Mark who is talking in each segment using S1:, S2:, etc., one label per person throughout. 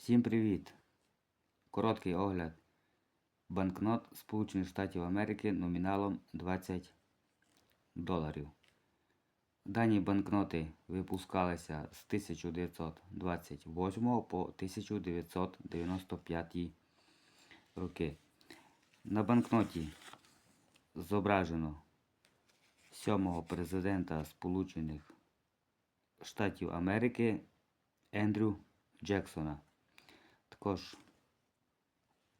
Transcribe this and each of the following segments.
S1: Всім привіт! Короткий огляд банкнот Сполучених Штатів Америки номіналом 20 доларів. Дані банкноти випускалися з 1928 по 1995 роки. На банкноті зображено сьомого президента Сполучених Штатів Америки Ендрю Джексона. Також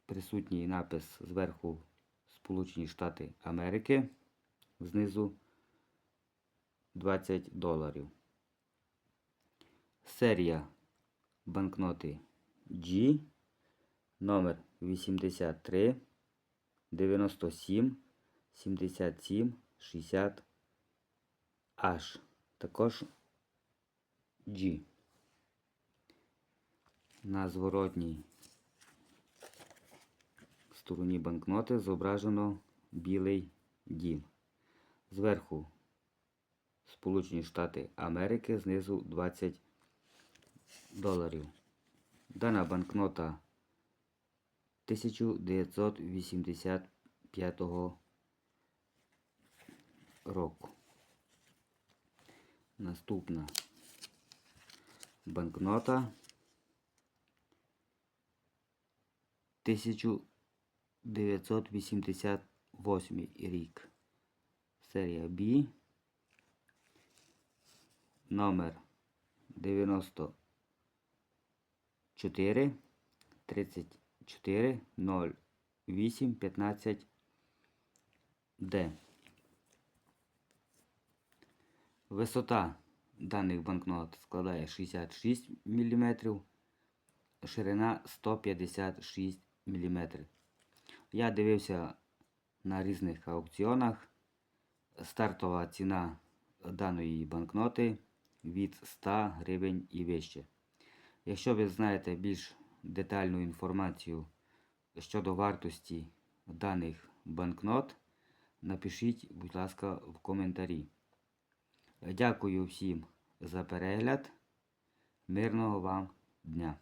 S1: присутній напис зверху Сполучені Штати Америки, знизу 20 доларів. Серія банкноти G номер 83 97 77 60 H. Також G. На зворотній стороні банкноти зображено білий дім. Зверху Сполучені Штати Америки, знизу 20 доларів. Дана банкнота 1985 року. Наступна банкнота 1988 рік. Серія B. Номер 94 34 08 15 Д. Висота даних банкнот складає 66 мм, ширина 156 мм. Я дивився на різних аукціонах. Стартова ціна даної банкноти від 100 гривень і вище. Якщо ви знаєте більш детальну інформацію щодо вартості даних банкнот, напишіть, будь ласка, в коментарі. Дякую всім за перегляд. Мирного вам дня!